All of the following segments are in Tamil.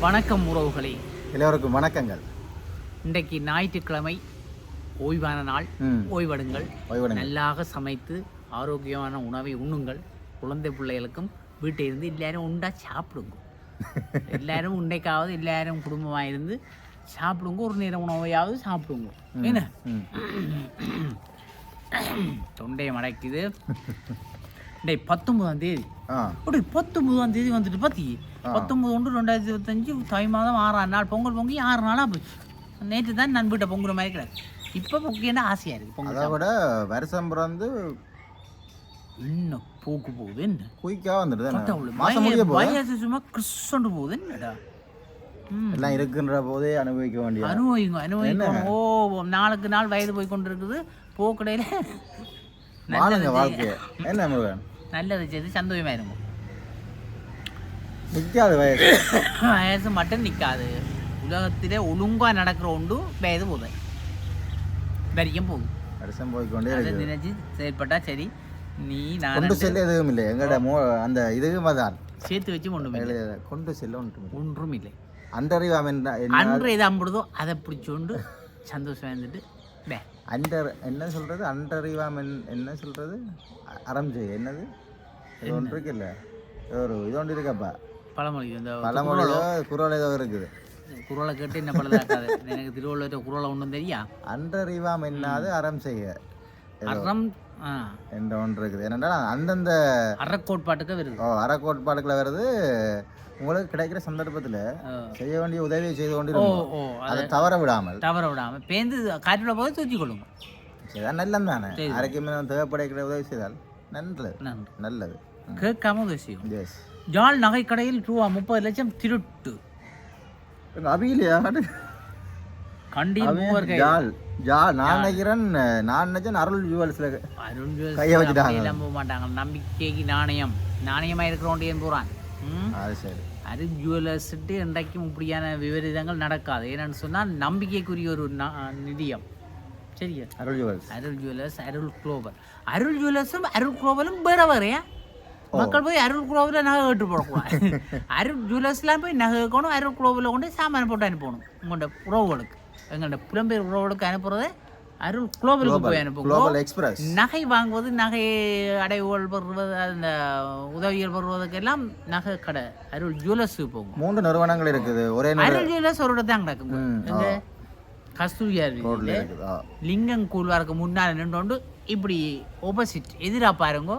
வணக்கம் உறவுகளே. எல்லோருக்கும் வணக்கங்கள். இன்றைக்கு ஞாயிற்றுக்கிழமை ஓய்வான நாள். ஓய்வெடுங்கள். நல்லாக சமைத்து ஆரோக்கியமான உணவை உண்ணுங்கள். குழந்தை பிள்ளைகளுக்கும் வீட்டில் இருந்து எல்லாரும் உண்டா சாப்பிடுங்க. எல்லாரும் உண்டைக்காவது எல்லாரும் குடும்பமாக இருந்து சாப்பிடுங்க. ஒரு நேரம் உணவையாவது சாப்பிடுங்க. என்ன? தொண்டையை மடக்குது. இன்றைக்கு பத்தொன்பதாம் தேதி. அப்படி பத்தொன்பதாம் தேதி வந்துட்டு பத்தி. பத்தொன்பது ஒன்று ரெண்டாயிரத்தி இருபத்தஞ்சு தை மாதம் ஆறாம் நாள் பொங்கல் பொங்கி ஆறு நாளாக போச்சு நேற்று தான் நான் வீட்டை பொங்குற மாதிரி கிடையாது இப்போ பொங்கினா ஆசையாக இருக்குது பொங்கல் அதை விட வருஷம் பிறந்து என்ன போக்கு போகுது என்ன? குயிக்காக வந்துடுது வயசு சும்மா கிறிஸ்டண்டு போகுது என்னடா? எல்லாம் இருக்குன்ற போதே அனுபவிக்க வேண்டிய அனுபவிங்க அனுபவிக்கணும் ஓ நாளுக்கு நாள் வயது போய் கொண்டு இருக்குது போக்கடையில் வாழுங்க வாழ்க்கைய. என்ன முருகன்? இருக்கும் நிற்காது வயசு வயசு மட்டும் நிற்காது உலகத்திலே ஒழுங்கா நடக்கிற ஒன்று வயது போதை வரைக்கும் போகும் வருஷம் போய்க்கொண்டே அதை நினைச்சு செயல்பட்டா சரி நீ நான் கொண்டு செல்ல எதுவும் இல்லை எங்கட மோ அந்த இதுவும் அதான் சேர்த்து வச்சு ஒன்றும் இல்லை கொண்டு செல்ல ஒன்றும் ஒன்றும் இல்லை அண்டறிவாம் என்ன என்ன அன்று எது அம்புடுதோ அதை பிடிச்சோண்டு சந்தோஷம் இருந்துட்டு அண்டர் என்ன சொல்றது அண்டறிவாம் என்- என்ன சொல்றது? அ- அறம் என்னது இது ஒன்று இருக்குல்ல ஒரு இது ஒன்று இருக்கப்பா பழமொழி இந்த பழமொழியோ குரல் ஏதோ இருக்குது. குரலை கேட்டு என்ன பழதாக்காது எனக்கு திருவள்ளுவர் குரலை ஒன்றும் தெரியா? அன்றறிவாம் என்னாது அறம் செய்ய அறம் என்ற ஒன்று இருக்குது. என்னென்றால் அந்தந்த அறக்கோட்பாட்டுக்கு வருது. ஓ அறக்கோட்பாடுகளை வருது. உங்களுக்கு கிடைக்கிற சந்தர்ப்பத்தில். செய்ய வேண்டிய உதவியை செய்து கொண்டு அதை தவற விடாமல். தவற விடாம பேந்து காற்றுல போய் தூக்கி கொள்ளுங்க. செய்தால் நல்லது தானே அரைக்குமே தேவைப்படைக்கிற உதவி செய்தால் நல்லது நன்றி. நல்லது. கேட்காம எஸ் ஜாழ் நகைக்கடையில் ரூபா முப்பது லட்சம் திருட்டு. அபியிலையா கண்டி மூவர் கை. ஜால் ஜால் நான் நினைக்கிறேன் நான் நினைச்சேன் அருள் ஜுவல்ஸில் அருண் ஜுவல்ஸ் கையை வச்சுட்டாங்க. அப்படியெல்லாம் போக மாட்டாங்க. நம்பிக்கைக்கு நாணயம். நாணயமா இருக்கிறோண்டேன்னு போறான் ம்? அது சரி. அருண் ஜுவல்லர்ஸ்ட்டு இன்றைக்கும் இப்படியான விபரீதங்கள் நடக்காது. ஏன்னு சொன்னால் நம்பிக்கைக்குரிய ஒரு நிதியம். சரியா? Arul jewels Arul jewellers Arul global. Arul ஜுவல்லர்ஸும் Arul குளோபலும் வேற வேறையா மக்கள் போய் அருள் குளோபில் நகை கேட்டு போடக்கூடாது அருள் ஜுவல்லர்ஸ்லாம் போய் நகை வைக்கணும் அருள் குளோபில் கொண்டு சாமான போட்டு அனுப்பணும் உங்களோட உறவுகளுக்கு எங்களோட புலம்பெயர் உறவுகளுக்கு அனுப்புறதை அருள் குளோபலுக்கு போய் எக்ஸ்பிரஸ் நகை வாங்குவது நகை அடைவுகள் பெறுவது அந்த உதவிகள் பெறுவதற்கெல்லாம் நகை கடை அருள் ஜுவல்லர்ஸுக்கு போங்க மூன்று நிறுவனங்கள் இருக்குது ஒரே அருள் ஜுவல்லர்ஸ் ஒரு இடத்தான் கிடக்குங்க ம், எங்க கஸ்தூரியார் ரோட்ல இருக்குது ஆ லிங்கம் கூழ்வாருக்கு முன்னால் நின்றோண்டு இப்படி ஆப்போசிட் எதிராக பாருங்க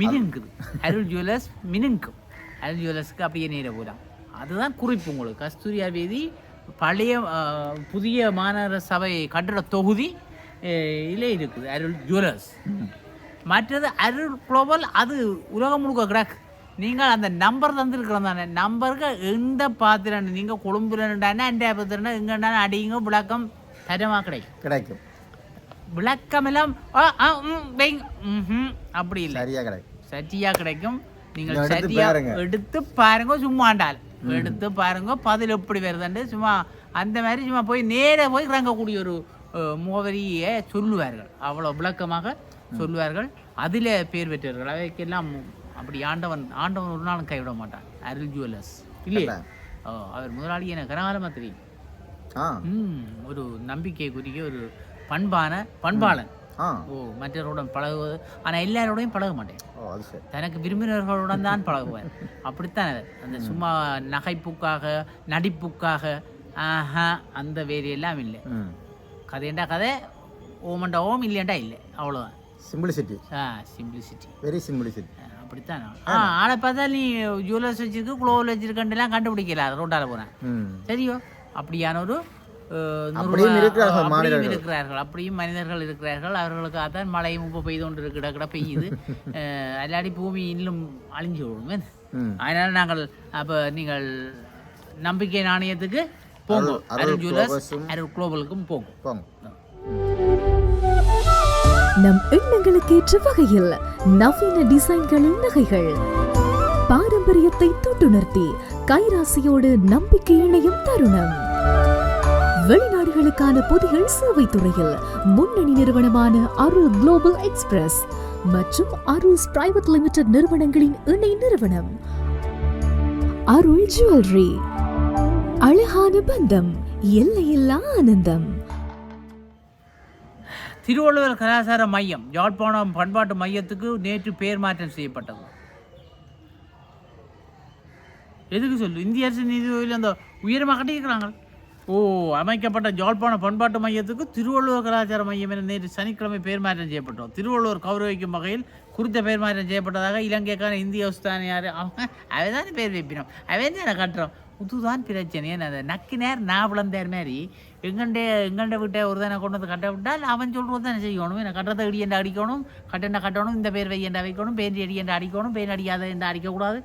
மினுங்குது அருள் ஜுவல்லர்ஸ் மினுங்கும் அருள் ஜுவல்லர்ஸ்க்கு அப்படியே நேர போகலாம் அதுதான் குறிப்பு உங்களுக்கு. கஸ்தூரியார் வீதி பழைய புதிய மாநகர சபை கட்டட தொகுதி இலே இருக்குது. அருள் ஜுவல்லர்ஸ் மற்றது அருள் குளோபல் அது உலகம் முழுக்க கிடக்கு. நீங்கள் அந்த நம்பர் தந்துருக்கிறோம் தானே. நம்பருக்கு எந்த பாத்திரம் நீங்கள் கொழும்புல நின்றானே அண்டே பாத்திரம் எங்கன்னா அடிங்க விளக்கம் தரமாக கிடைக்கும். கிடைக்கும். விளக்கமெல்லாம். அப்படி இல்லை. சரியா கிடைக்கும். சரியா கிடைக்கும். நீங்கள் எடுத்து சரியா பாருங்க. எடுத்து பாருங்க சும்மாண்டால் எடுத்து பாருங்க பதில் எப்படி வருதுன்னு சும்மா அந்த மாதிரி சும்மா போய் நேரா போய் இறங்கக்கூடிய ஒரு முகவரியை சொல்லுவார்கள். அவ்வளோ விளக்கமாக சொல்லுவார்கள். அதில் பேர் பெற்றவர்கள். அவைக்கெல்லாம் அப்படி ஆண்டவன் ஆண்டவன் ஒரு நாளும் கைவிட மாட்டான். அருள் ஜுவல்லர்ஸ் இல்லையே? அவர் முதலாளி எனக்கு கனகாலமாக தெரியும் ஒரு நம்பிக்கைக்குரிய ஒரு பண்பான பண்பாளன். ஓ மற்றவருடன் பழகுவது ஆனால் எல்லாரோடையும் பழக மாட்டேன். தனக்கு விரும்பினர்களுடன் தான் பழகுவேன். அப்படித்தான் அது. அந்த சும்மா நகைப்புக்காக நடிப்புக்காக ஆஹா அந்த வேலையெல்லாம் இல்லை. ம். கதையண்டா கதை ஓமண்டா ஓம் இல்லையண்டா இல்லை. அவ்வளோதான் சிம்பிளிசிட்டி ஆ சிம்பிளிசிட்டி வெரி சிம்பிளிசிட்டி அப்படித்தான். ஆ ஆளை பார்த்தா நீ ஜுவல்லர்ஸ் வச்சிருக்கு குளோவில் வச்சிருக்கேன்லாம் கண்டுபிடிக்கல. ரோட்டால் போகிறேன் சரியோ? அப்படியான ஒரு அப்படியும் இருக்கிறார்கள் அப்படியும் மாநிலர்கள். இருக்கிறார்கள் அப்படியும் மனிதர்கள் இருக்கிறார்கள். அவர்களுக்காக தான் மழையும் இப்போ பெய்து கொண்டு கிட கிட பெய்யுது. அல்லாடி பூமி இன்னும் அழிஞ்சு விடும் அதனால் நாங்கள் அப்போ நீங்கள் நம்பிக்கை நாணயத்துக்கு போங்க. அருள்- அருள் அருள் குளோபலுக்கும் போங்க. நம் எண்ணங்களுக்கேற்ற வகையில் நவீன டிசைன்களின் நகைகள். பாரம்பரியத்தை தொட்டுணர்த்தி கைராசியோடு நம்பிக்கை இணையும் தருணம். வெளிநாடுகளுக்கான பொதிகள் சேவை துறையில் முன்னணி நிறுவனமான அருள் குளோபல் எக்ஸ்பிரஸ் மற்றும் அருள்ஸ் பிரைவேட் லிமிடெட் நிறுவனங்களின் இணை நிறுவனம். அருள் ஜுவல்லரி அழகான பந்தம் எல்லையில்லா ஆனந்தம். திருவள்ளுவர் கலாச்சார மையம் யாழ்ப்பாணம் பண்பாட்டு மையத்துக்கு நேற்று பெயர் மாற்றம் செய்யப்பட்டது. எதுக்கு சொல்லு? இந்திய அரசு நீதிபதியில் அந்த உயரமாக கட்டியிருக்கிறாங்க. ஓ அமைக்கப்பட்ட யாழ்ப்பாண பண்பாட்டு மையத்துக்கு திருவள்ளுவர் கலாச்சார மையம் என நேற்று சனிக்கிழமை பெயர் மாற்றம் செய்யப்பட்டோம். திருவள்ளுவர் கௌரவிக்கும் வகையில் குறித்த பெயர் மாற்றம் செய்யப்பட்டதாக இலங்கைக்கான இந்திய உஸ்தானியார் அவன் அவன் தானே பேர் வைப்பினோம். அவன் தானே கட்டுறோம். இதுதான் பிரச்சனை. என்ன அந்த நக்கு நேர் நான் விளந்தார் மாதிரி. எங்கண்டே எங்கண்ட வீட்டை ஒரு தானே கொண்டு வந்து கட்ட விட்டால் அவன் சொல்கிறது தானே செய்யணும்? என்ன கட்டத்தை இடியண்டா அடிக்கணும்? கட்டண்டா கட்டணும்? இந்த பேர் வையண்டா வைக்கணும் பேர் அடியண்டா அடிக்கணும்? பெயின் அடிக்காத என்று அடிக்கக்கூடாது.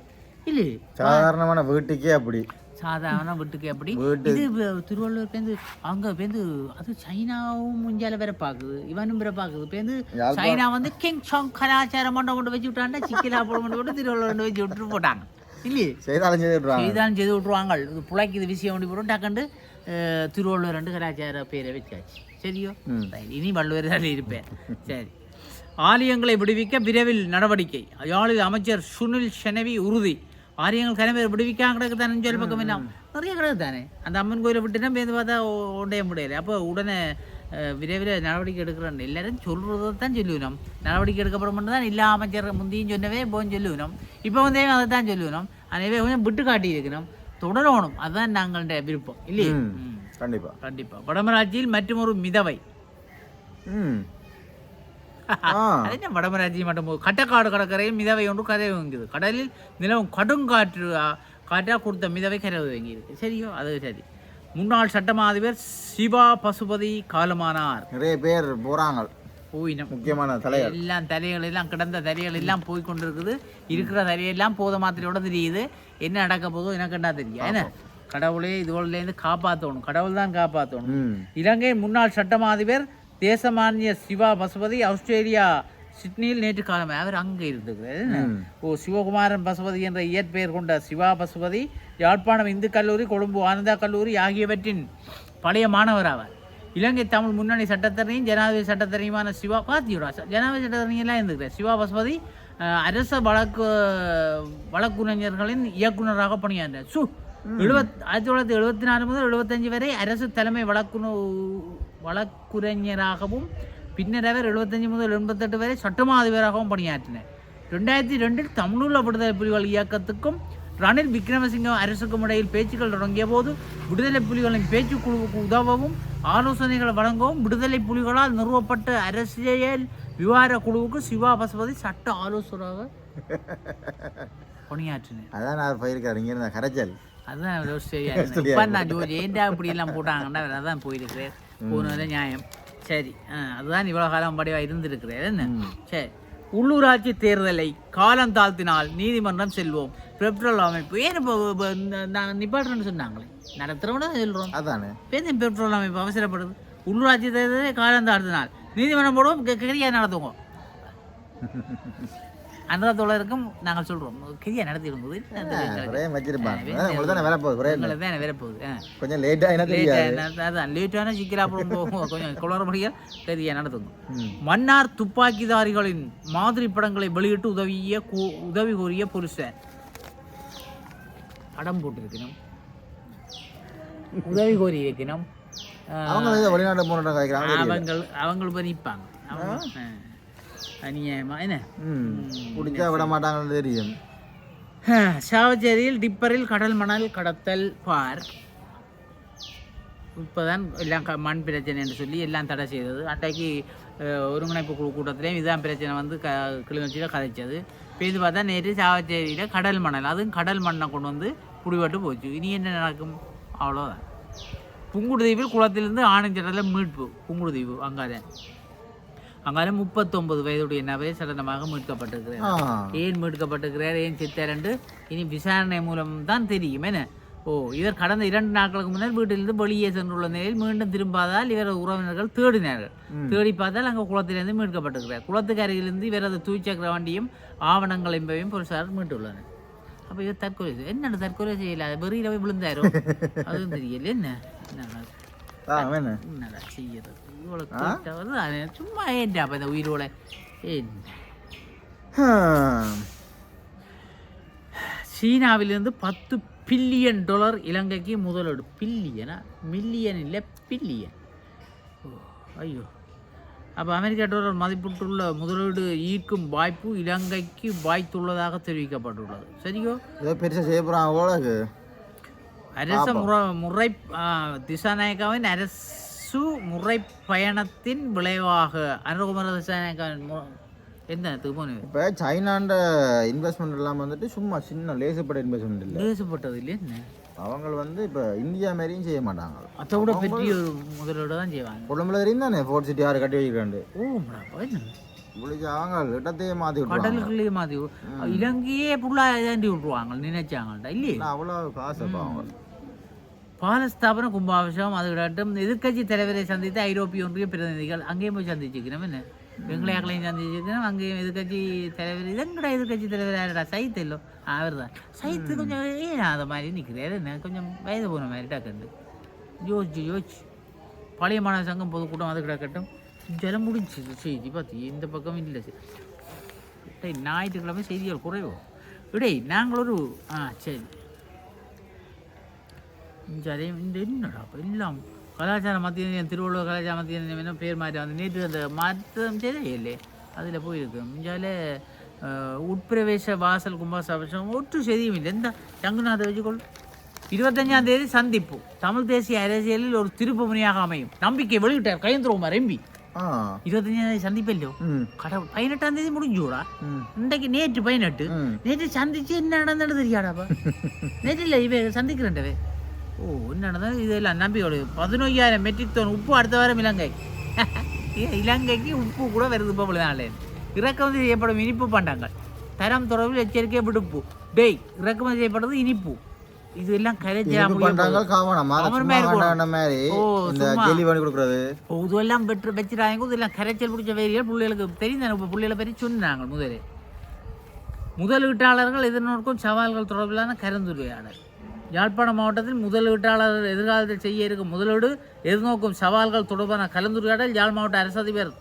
இல்லை சாதாரணமான வீட்டுக்கே அப்படி. சாதாரண வீட்டுக்கு அப்படி வீட்டு- இது திருவள்ளூர் பேருந்து அங்க பேருந்து அது சைனாவும் முஞ்சால வேற பாக்குது. இவனும் வேற பாக்குது. பேருந்து சைனா வந்து கிங் சாங் கலாச்சாரம் மண்டபம் கொண்டு வச்சு விட்டாண்டா சிக்கிலா போட கொண்டு விட்டு திருவள்ளூர் கொண்டு வச்சு விட்டுட்டு போட்டாங்க. இல்லையே? செய்தாலும் செய்துடுறாங்க செய்தான் செய்து விட்ருவாங்க இது புழைக்குது விஷயம் வேண்டி போட்டு டக்கண்டு திருவள்ளுவர் ரெண்டு கலாச்சார பேரை வச்சாச்சு. சரியோ. இனி வள்ளுவர் தான் இருப்பேன். சரி. ஆலயங்களை விடுவிக்க விரைவில் நடவடிக்கை. யாழில் அமைச்சர் சுனில் ஷெனவி உறுதி. ஆலயங்கள் கனவே விடுவிக்காம கிடக்கு தானே சொல்லி பக்கம் என்ன நிறைய கிடக்கு தானே அந்த அம்மன் கோயிலை விட்டுனா பேருந்து பார்த்தா ஒண்டைய முடியல அப்போ உடனே விரைவில் நடவடிக்கை எடுக்கிறோம் எல்லாரும் சொல்கிறத தான் சொல்லுவினோம் நடவடிக்கை எடுக்கப்பட மட்டும் தான் எல்லா அமைச்சர் முந்தியும் சொன்னவே போன்னு சொல்லுவினோம் இப்போ வந்தே அதை தான் சொல்லுவினோம் எனவே கொஞ்சம் விட்டு காட்டி இருக்கணும் தொடரணும் அதுதான் நாங்களுடைய விருப்பம் இல்லையே ம். ம். கண்டிப்பா கண்டிப்பா வடமராட்சியில் மற்றொரு மிதவை ம் ஆ. அது என்ன வடமராட்சி மட்டும் கட்டக்காடு கடற்கரையில் மிதவை ஒன்று கரை வாங்குது கடலில் நிலவும் கடுங்காற்று ஆ, காற்றா கொடுத்த மிதவை கரை வாங்கியிருக்கு. சரியோ? அது சரி. முன்னாள் சட்டமா அதிபர் சிவா பசுபதி காலமானார். நிறைய பேர் போறாங்க. முக்கியமான தலைவர். எல்லாம் தலைகள் எல்லாம் கிடந்த தலைகள் எல்லாம் போய் கொண்டிருக்குது. இருக்கிற தலையெல்லாம் போத மாத்திரையோட தெரியுது. என்ன நடக்க போதோ எனக்குண்டா தெரியும். என்ன? கடவுளே இதுலேருந்து காப்பாற்றணும் கடவுள் தான் காப்பாற்றணும் இலங்கை முன்னாள் சட்டமா அதிபர் தேசமானிய சிவா பசுபதி ஆஸ்திரேலியா சிட்னியில் நேற்று காலமே அவர் அங்கே? ம். ஓ சிவகுமாரன் பசுபதி என்ற இயற்பெயர் கொண்ட சிவா பசுபதி யாழ்ப்பாணம் இந்து கல்லூரி கொழும்பு ஆனந்தா கல்லூரி ஆகியவற்றின் பழைய மாணவர் ஆவார் இலங்கை தமிழ் முன்னணி சட்டத்தரணியும் ஜனாதிபதி சட்டத்தரணியுமான சிவா பாத்தியோடா ஜனாதிபதி சட்டத்தரணியெல்லாம் இருந்திருக்கிறார் சிவா பசுபதி அரச வழக்கு வழக்குரைஞர்களின் இயக்குனராக பணியாற்றினார் சு எழுபத் ஆயிரத்தி தொள்ளாயிரத்தி எழுபத்தி நாலு முதல் எழுபத்தஞ்சு வரை அரசு தலைமை வழக்குனு வழக்குரைஞராகவும் பின்னர் அவர் எழுபத்தஞ்சு முதல் எண்பத்தெட்டு வரை சட்டமா அதிபராகவும் பணியாற்றினார். ரெண்டாயிரத்தி ரெண்டில் தமிழீழ விடுதலை புலிகள் இயக்கத்துக்கும் ரணில் விக்ரமசிங்க அரசுக்கும் இடையில் பேச்சுக்கள் தொடங்கிய போது விடுதலை புலிகளின் பேச்சுக்குழுவுக்கு உதவவும் ஆலோசனைகளை வழங்கவும் விடுதலை புலிகளால் நிறுவப்பட்ட அரசியல் விவகார குழுவுக்கு சிவா பசுபதி சட்ட ஆலோசகராக பணியாற்றினார். அதான் அவர் போயிருக்காரு இங்க இருந்த கரைச்சல்? அதுதான் நான் ஏன்டா இப்படி எல்லாம் போட்டாங்கண்டா அவர் அதான் போயிருக்கிறேன். போனது நியாயம் சரி அதுதான் இவ்வளோ காலம் படிவாக இருந்திருக்கிறேன் என்ன சரி உள்ளூராட்சி தேர்தலை காலம் தாழ்த்தினால் நீதிமன்றம் செல்வோம் பெட்ரோல் அமைப்பு ஏன் இப்போ நிப்பாட்டுறேன்னு சொன்னாங்களே நடத்துகிறவன சொல்கிறோம் அதானே பேருந்து பெட்ரோல் அமைப்பு அவசரப்படுது உள்ளூராட்சி தேர்தலை காலம் தாழ்த்தினால் நீதிமன்றம் போடுவோம் கிரியா நடத்துவோம் அந்த தோழருக்கும் நாங்கள் சொல்கிறோம் கிரியா நடத்தி இருந்தது ஒரே வச்சிருப்பாங்க அதான் உங்களுக்கு தானே வேலை போகுது ஒரே உங்களை தான் வேற போகுது. ஆ. கொஞ்சம் லேட்டா என்ன லேட் தெரியாது. அதான் லேட்டான சிக்கலா அப்புறம் போகும் கொஞ்சம் குளறுபடியாக சரியா நடத்துங்க. மன்னார் துப்பாக்கிதாரிகளின் மாதிரி படங்களை வெளியிட்டு உதவிய கு- உதவி கோரிய புருஷன் படம் போட்டிருக்கணும். உதவி கோரி இருக்கணும். அவங்க வெளிநாட்டு போன அவங்க அவங்க நிற்பாங்க அவங்க அநியாயமா என்ன? ம். பிடிச்சா விட மாட்டாங்கன்னு தெரியும். சாவச்சேரியில் டிப்பரில் கடல் மணல் கடத்தல் பார் இப்போதான் எல்லாம் மண் பிரச்சனை என்று சொல்லி எல்லாம் தடை செய்தது. அன்றைக்கு ஒருங்கிணைப்பு குழு கூட்டத்திலையும் இதான் பிரச்சனை வந்து க கிளிநொச்சியில் கதைச்சது. இப்போ இது பார்த்தா நேற்று சாவச்சேரியில் கடல் மணல் அதுவும் கடல் மண்ணை கொண்டு வந்து புடிபட்டு போச்சு. இனி என்ன நடக்கும்? அவ்வளோதான் புங்குடுதீவில் குளத்திலிருந்து ஆனஞ்சடலில் மீட்பு. புங்குடுதீவு அங்காதான் அங்காலே முப்பத்தொன்பது வயதுடைய நபரை சடலமாக மீட்கப்பட்டிருக்கிறார். ஏன் மீட்கப்பட்டிருக்கிறார்? ஏன் சித்தரண்டு? இனி விசாரணை மூலம் தான் தெரியும் என்ன? ஓ இவர் கடந்த இரண்டு நாட்களுக்கு முன்னர் வீட்டிலிருந்து வெளியே சென்றுள்ள நிலையில் மீண்டும் திரும்பாதால் இவர் உறவினர்கள் தேடினார்கள். தேடி பார்த்தால் அங்கே குளத்திலிருந்து மீட்கப்பட்டிருக்கிறார். குளத்துக்கு அருகிலிருந்து இவரது தூய்சக்கர வண்டியும் ஆவணங்கள் என்பவையும் போலீசார் மீட்டுள்ளனர். அப்போ இவர் தற்கொலை செய்ய- என்னடா தற்கொலை செய்யல வெறியில் போய் விழுந்தாரோ? அதுவும் தெரியல என்ன? என்னடா செய்யறது? இவ்வளோ கேட்டா வருது அது சும்மா ஏன்டா அப்போ இந்த உயிரோட என்ன சீனாவிலிருந்து பத்து பில்லியன் டாலர் இலங்கைக்கு முதலீடு பில்லியனா மில்லியன் இல்லை பில்லியன் ஐயோ அப்போ அமெரிக்க டாலர் மதிப்பிட்டுள்ள முதலீடு ஈர்க்கும் வாய்ப்பு இலங்கைக்கு வாய்த்துள்ளதாக தெரிவிக்கப்பட்டுள்ளது சரியோ பெருசாக செய்ய போகிறாங்க. அரச முறை முறை திசாநாயக்காவின் அரசு முறை பயணத்தின் விளைவாக. அனுகுமர என்ன திருப்பணி? இப்போ சைனாண்ட இன்வெஸ்ட்மெண்ட் எல்லாம் வந்துட்டு சும்மா சின்ன லேசப்பட்ட இன்வெஸ்ட்மெண்ட் இல்லை. தேசப்பட்டது இல்லை என்ன? அவங்க வந்து இப்போ இந்தியா மாதிரியும் செய்ய மாட்டாங்க. அதை விட பெரிய ஒரு முதலீடு தான் செய்வாங்க. கொழும்புல தெரியும் தானே ஃபோர்ட் சிட்டி யார் கட்டி வைக்கிறாண்டு. ஓ அவங்க இடத்தையே மாற்றி கடலுக்குள்ளேயே மாதிரி இலங்கையே ஃபுல்லாக இதாண்டி விட்ருவாங்க நினைச்சாங்கள்டா இல்லையே? அவ்வளோ காசு அவங்க. பாலஸ்தாபன கும்பாபிஷேகம் அது எதிர்கட்சி தலைவரை சந்தித்த ஐரோப்பிய ஒன்றிய பிரதிநிதிகள். அங்கேயும் போய் சந்திச்சுக்கணும் என்ன? வெங்களையாக்களையும் சந்திச்சுக்கணும் அங்கேயும் எதிர்கட்சி தலைவர் இதங்கடா எதிர்கட்சி தலைவர் யாருடா? சைத்து இல்லோ? அவர் தான் சைத்து கொஞ்சம் ஏன் அதை மாதிரி நிற்கிறாரு என்ன? கொஞ்சம் வயது போன மாதிரி டக்குண்டு யோசிச்சு யோசிச்சு. பழைய மாணவ சங்கம் பொதுக்கூட்டம் அது கிடக்கட்டும். ஜலம் முடிஞ்சு செய்தி பார்த்து. இந்த பக்கம் இல்லை சரி. டேய், ஞாயிற்றுக்கிழமை செய்திகள் குறைவோ? இடே நாங்கள் ஒரு ஆ சரி. அதே இந்த என்னடா அப்ப? எல்லாம் கலாச்சார மத்திய திருவள்ளுவர் கலாச்சார மத்திய என்ன பேர் மாற்றி வந்து நேற்று அந்த மாற்றம் தெரியலையே. அதில் போயிருக்கு. இஞ்சால உட்பிரவேச வாசல் கும்பாசாபிஷம் ஒற்று செய்தியும் இல்லை. இந்த சங்குநாத வச்சுக்கொள். இருபத்தஞ்சாம் தேதி சந்திப்பு. தமிழ் தேசிய அரசியலில் ஒரு திருப்பு முனையாக அமையும். நம்பிக்கை வெளியிட்டார் கையந்திரகுமார் எம்பி. இருபத்தஞ்சாம் தேதி சந்திப்பு இல்லையோ? ம். கடவுள் பதினெட்டாம் தேதி முடிஞ்சூடா? இன்றைக்கு நேற்று பதினெட்டு. நேற்று சந்திச்சு என்ன நடந்தது தெரியாடாப்பா நேற்று இல்லை இவ சந்திக்கிறேன்டவே ஓ என்ன நடந்தது இதெல்லாம் நம்பிக்கையோடு பதினொய்யாயிரம் மெட்ரிக் டன் உப்பு அடுத்த வாரம் இலங்கை. இலங்கைக்கு உப்பு கூட வருது இப்போ நாள் இறக்குமதி செய்யப்படும் இனிப்பு பண்டங்கள். தரம் தொடர்பில் எச்சரிக்கை விடுப்பு. டேய் இறக்குமதி செய்யப்படுறது இனிப்பு. இது எல்லாம் கரைச்சா இது பண்றாங்க காவணம் அதை அவன் சும்மா மாதிரி கூட. கண்டாண்ட மாதிரி ஓ, இந்த சும்மா. ஜெல்லி பண்ணி கொடுக்குறது. ஓ, இதெல்லாம் பெற்று வச்சுறாங்க இதெல்லாம் கரைச்சல் பிடிச்ச வேரியல் பிள்ளைகளுக்கு தெரியும் இப்போ பிள்ளைகளை பற்றி சொன்னாங்க முதலே. முதலீட்டாளர்கள் எதிர்நோக்கும் சவால்கள் தொடர்பிலான கலந்துரையாடல் யாழ்ப்பாணம் மாவட்டத்தில் முதலீட்டாளர்கள் எதிர்காலத்தில் செய்ய இருக்கும் முதலீடு எதிர்நோக்கும் சவால்கள் தொடர்பான கலந்துரையாடல் யாழ் மாவட்ட அரசு அதிபர்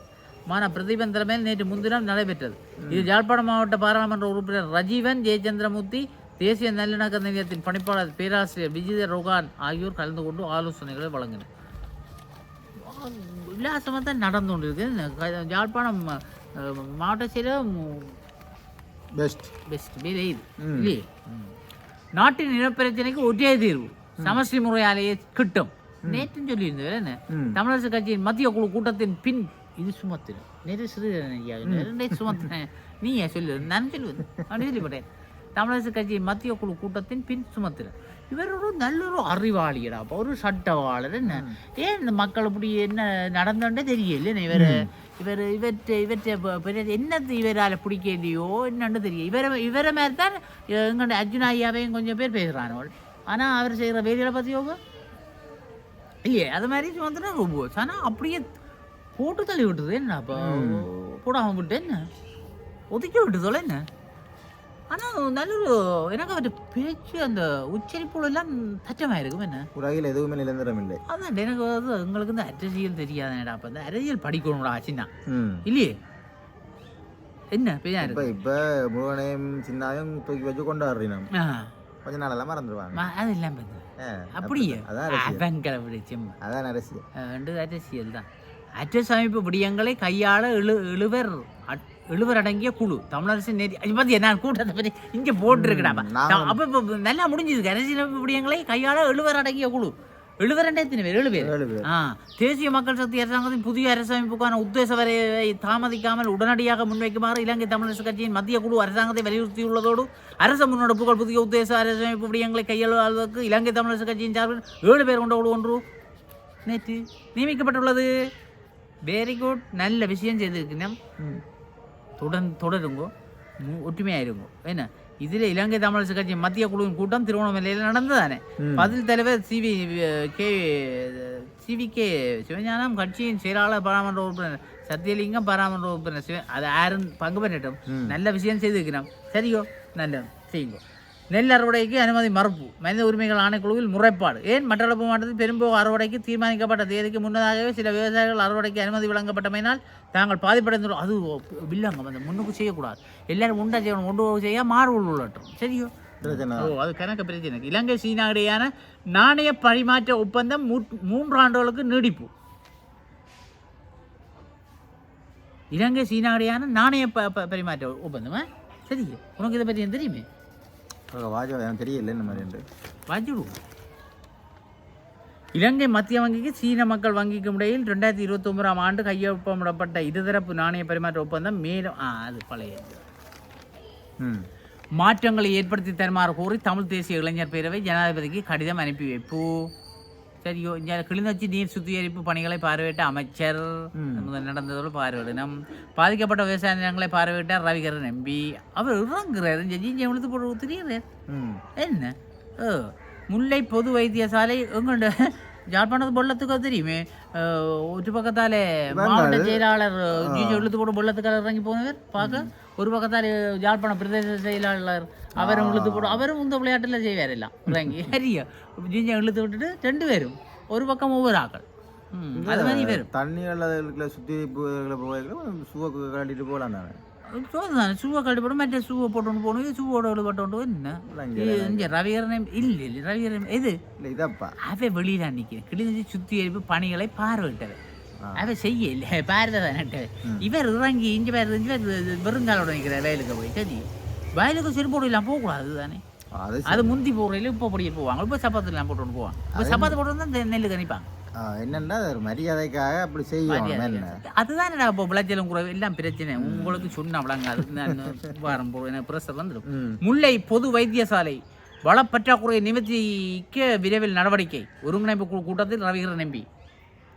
மான பிரதீபன் தலைமையில் நேற்று முன்தினம் நடைபெற்றது. இதில் யாழ்ப்பாணம் மாவட்ட பாராளுமன்ற உறுப்பினர் ரஜீவன் ஜெயச்சந்திரமூர்த்தி தேசிய நல்லிணக்க நிலையத்தின் பணிப்பாளர் பேராசிரியர் விஜித ரோகான் ஆகியோர் கலந்து கொண்டு ஆலோசனைகளை வழங்கினர். உல்லாசமாக தான் நடந்து கொண்டிருக்கு யாழ்ப்பாணம் மாவட்ட செயலகம் பெஸ்ட் பெஸ்ட் வேலை இது இல்லையே? நாட்டின் இனப்பிரச்சனைக்கு ஒற்றை தீர்வு. சமஷ்டி முறையாலேயே கிட்டும். நேற்று சொல்லியிருந்தவர் என்ன. தமிழரசு கட்சியின் மத்திய குழு கூட்டத்தின் பின் இது சுமத்திரம் நேற்று சிறு சுமத்தின நீ ஏன் சொல்லு நான் சொல்லுவது. அப்படி சொல்லிப்பட்டேன் தமிழரசு கட்சியின் மத்திய குழு கூட்டத்தின் பின் சுமத்திரம் இவர் ஒரு நல்ல ஒரு அறிவாளியடா. அப்ப ஒரு சட்டவாளர் என்ன? ஏன் இந்த மக்கள் இப்படி என்ன நடந்தோன்னே தெரியல இவர் இவர் இவற்றை இவற்றை என்னது இவரால் பிடிக்க இல்லையோ என்னன்னு தெரியும் இவரை இவரை மாதிரி தான் எங்கள்ட அர்ஜுன் ஐயாவையும் கொஞ்சம் பேர் பேசுகிறானவள் ஆனால் அவர் செய்கிற வேலைகளை பற்றி யோகா? இல்லையே அது மாதிரி சுமத்துனா ரொம்ப ஆனால் அப்படியே போட்டு தள்ளி விட்டுது என்ன? அப்போ போடாமல் விட்டு என்ன? ஒதுக்கி விட்டுதோல என்ன? ஆனால் நல்ல ஒரு எனக்கு அவர்கிட்ட பேச்சு அந்த உச்சரிப்புகள் எல்லாம் தச்சமாக இருக்கும் என்ன? உலகில் எதுவுமே நிரந்தரம் இல்லை அதான் எனக்கு வந்து எங்களுக்கு இந்த அரசியல் தெரியாதேடா. அப்போ இந்த அரசியல் படிக்கணும்டா ஆச்சுன்னா ம். இல்லையே? என்ன பெரியா இப்போ இப்போ முருகனையும் சின்னாவையும் தூக்கி வச்சு கொண்டாடுறீங்க. ஆ, கொஞ்ச நாளெல்லாம் மறந்துடுவாங்க. அது இல்லாம அப்படியே? அதான் விடுச்சும் அதான் அரசியல். ரெண்டு அரசியல் தான் அரசு அமைப்பு விடயங்களை கையாள எழு எழுவர். எழுவர் அடங்கிய குழு தமிழரசு நேரி அது பத்தி நான் கூட்டத்தை பற்றி இங்கே போட்டுருக்கடாப்பா நாங்க- அப்போ. இப்போ நல்லா முடிஞ்சது. அரசியல் விடயங்களை கையாள எழுவர் அடங்கிய குழு. எழுவர் எத்தனை பேர்? ஏழு பேர். ஆ தேசிய மக்கள் சக்தி அரசாங்கத்தின் புதிய அரசமைப்புக்கான உத்தேச வரைவை தாமதிக்காமல் உடனடியாக முன்வைக்குமாறு இலங்கை தமிழரசு கட்சியின் மத்திய குழு அரசாங்கத்தை வலியுறுத்தியுள்ளதோடு அரச முன்னெடுப்புகள் புதிய உத்தேச அரசமைப்பு விடயங்களை கையாளுவதற்கு இலங்கை தமிழரசு கட்சியின் சார்பில் ஏழு பேர் கொண்ட குழு ஒன்று நேற்று நியமிக்கப்பட்டுள்ளது. வெரி குட் நல்ல விஷயம் செய்திருக்கணும் ம். தொடர்ந்து தொடருங்கோ மு- ஒற்றுமையா இருங்கோ என்ன இதில் இலங்கை தமிழரசு கட்சியின் மத்திய குழுவின் கூட்டம் திருவண்ணாமலையில் நடந்ததானே. பதில் தலைவர் CV K CV K Sivagnanam கட்சியின் செயலாளர் பாராமன்ற உறுப்பினர் சத்தியலிங்கம் பாராமன்ற உறுப்பினர் சிவ அது யாரும் பங்கு பெற்றட்டும். நல்ல விஷயம் செய்திருக்கிறோம் சரியோ நல்ல செய்யுங்க நெல் அறுவடைக்கு அனுமதி மறுப்பு. மனித உரிமைகள் ஆணைக்குழுவில் முறைப்பாடு. ஏன் மட்டளப்பு மாவட்டத்தில் பெரும்போக்கு அறுவடைக்கு தீர்மானிக்கப்பட்ட தேதிக்கு முன்னதாகவே சில விவசாயிகள் அறுவடைக்கு அனுமதி வழங்கப்பட்டமையினால் தாங்கள் பாதிப்படைந்துள்ளோம் அது வில்லாங்க அந்த முன்னுக்கு செய்யக்கூடாது. எல்லாரும் உண்டா செய்யணும் ஒன்று செய்ய மாறு உள்ளட்டும். சரியோ? அது கணக்கு பிரச்சனை. இலங்கை சீனா இடையான நாணய பரிமாற்ற ஒப்பந்தம் மூ- மூன்று ஆண்டுகளுக்கு நீடிப்பு. இலங்கை சீனா இடையான நாணய பரிமாற்ற ஒப்பந்தம்? சரி உனக்கு இதை பற்றி தெரியுமே? வாஜா எனக்கு தெரியல இந்த மாதிரி இலங்கை மத்திய வங்கிக்கு சீன மக்கள் வங்கிக்கும் இடையில் ரெண்டாயிரத்தி இருபத்தி ஒன்பதாம் ஆண்டு கையொப்பமிடப்பட்ட இருதரப்பு நாணய பரிமாற்ற ஒப்பந்தம் மேலும் அது பழைய மாற்றங்களை ஏற்படுத்தி தருமாறு கோரி தமிழ் தேசிய இளைஞர் பேரவை ஜனாதிபதிக்கு கடிதம் அனுப்பி வைப்பு. இங்கே கிளிநொச்சி நீர் சுத்திகரிப்பு பணிகளை பார்வையிட்ட அமைச்சர் நடந்ததோடு பார்வையிடணும் பாதிக்கப்பட்ட விவசாய நிலங்களை பார்வையிட்டார் ரவிகரன் எம்பி அவர் இறங்குறாரு ஜிஜி எழுத்து போட்டு தெரியுறாரு என்ன ஓ முல்லை பொது வைத்தியசாலை எங்கண்ட ஜாழ்ப்பாணத்து பொள்ளத்துக்கு தெரியுமே ஒரு பக்கத்தாலே மாவட்ட செயலாளர் எழுத்து போட்டு பொள்ளத்துக்கால இறங்கி போனவர் பார்க்க ஒரு பக்கத்தாலே யாழ்ப்பாண பிரதேச செயலாளர் அவரும் இழுத்து போட்டு அவரும் இந்த விளையாட்டில் செய்வார் எல்லாம் இறங்கி சரியா ஜிஜி இழுத்து விட்டுட்டு ரெண்டு பேரும். ஒரு பக்கம் ஒவ்வொரு ஆக்கள். அது மாதிரி வரும் தண்ணி வெள்ளத்துல சுற்றி சூவை கட்டிட்டு போகலாம் தானே. சோதான் ஷூவை கட்டுப்பட மற்ற ஷூவை போட்டு போகணும் ஷூவோட விழுபட்டு என்ன? இங்க ரவிகரன் இல்லை இல்லை ரவிகரன் எது? இல்லை இதப்பா. அவ வெளியில நிற்கிறேன் கிழிஞ்சு சுத்திகரிப்பு பணிகளை பார்வையிட்டவர் அவ செய்ய இல்லை பாரத இவர் இறங்கி இஞ்சி பேர் இஞ்சி பேர் வெறுங்காலோட நிற்கிற வயலுக்கு போய் சரி வயலுக்கு செருப்போடு இல்லாம போகக்கூடாது தானே அது அது முந்தி போடுறையில இப்போ படிக்க போவாங்க இப்போ சப்பாத்து இல்லாம போட்டு போவாங்க இப்போ சப்பாத்து போட்டு தான் நெல்லு கணிப்பாங்க என்னன்னா ஒரு மரியாதைக்காக அப்படி செய்யணும் என்ன அதுதான் நான் இப்போ விளைச்சலும் குறைவு எல்லாம் பிரச்சனை உங்களுக்கு சொன்ன விளங்காது வாரம் போடுவேன் எனக்கு ப்ரெஷர் வந்துடும் முல்லை பொது வைத்தியசாலை வளப்பற்றாக்குறையை நிவர்த்திக்க விரைவில் நடவடிக்கை ஒருங்கிணைப்பு கூட்டத்தில் ரவிகரன்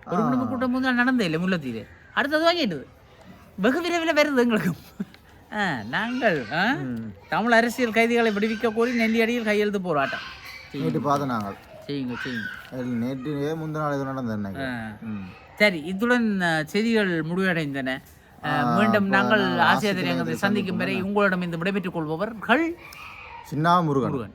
எம்பி ஒருங்கிணைப்பு கூட்டம் முதல் நடந்தே இல்லை முல்லத்தீவு அடுத்தது வாங்கிட்டது வெகு விரைவில் வருது எங்களுக்கு ஆ, நாங்கள் தமிழ் அரசியல் கைதிகளை விடுவிக்க கோரி நெல்லியடியில் கையெழுத்து போராட்டம் நேற்று பார்த்தோம் நாங்கள் செய்யுங்க செய்யுங்க நேற்று முந்தின நாள் எதுவும் நடந்தது சரி இத்துடன் செய்திகள் முடிவடைந்தன மீண்டும் நாங்கள் திரையங்கத்தை சந்திக்கும் வரை உங்களிடம் இந்த விடைபெற்றுக் கொள்பவர்கள் சின்னா முருகன்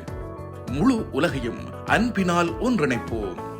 முழு உலகையும் அன்பினால் ஒன்றிணைப்போம்.